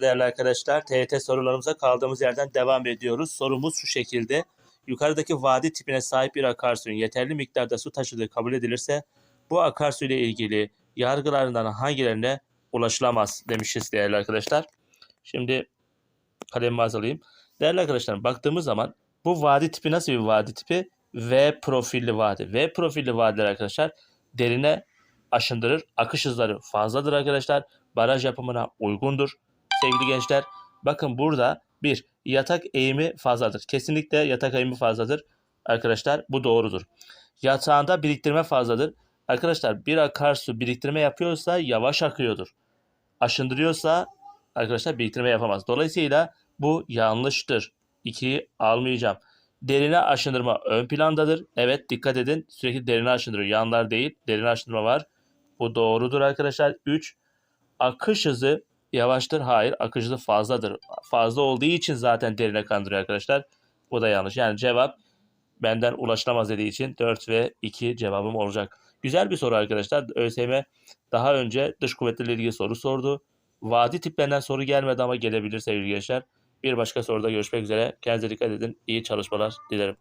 Değerli arkadaşlar, TYT sorularımıza kaldığımız yerden devam ediyoruz. Sorumuz şu şekilde. Yukarıdaki vadi tipine sahip bir akarsuyun yeterli miktarda su taşıdığı kabul edilirse bu akarsu ile ilgili yargılarından hangilerine ulaşılamaz demişiz değerli arkadaşlar. Şimdi kalemimi hazırlayayım. Değerli arkadaşlar baktığımız zaman bu vadi tipi nasıl bir vadi tipi? V profilli vadi. V profilli vadiler arkadaşlar derine aşındırır. Akış hızları fazladır arkadaşlar. Baraj yapımına uygundur sevgili gençler. Bakın burada bir yatak eğimi fazladır. Kesinlikle yatak eğimi fazladır. Arkadaşlar bu doğrudur. Yatağında biriktirme fazladır. Arkadaşlar bir akarsu biriktirme yapıyorsa yavaş akıyordur. Aşındırıyorsa arkadaşlar biriktirme yapamaz. Dolayısıyla bu yanlıştır. 2'yi almayacağım. Derine aşındırma ön plandadır. Evet dikkat edin sürekli derine aşındırıyor. Yanlar değil derine aşındırma var. Bu doğrudur arkadaşlar. 3. Akış hızı yavaştır. Hayır akış hızı fazladır. Fazla olduğu için zaten derine kandırıyor arkadaşlar. Bu da yanlış. Yani cevap benden ulaşılamaz dediği için 4 ve 2 cevabım olacak. Güzel bir soru arkadaşlar. ÖSYM daha önce dış kuvvetlerle ilgili soru sordu. Vadi tiplerinden soru gelmedi ama gelebilir sevgili gençler. Bir başka soruda görüşmek üzere. Kendinize dikkat edin. İyi çalışmalar dilerim.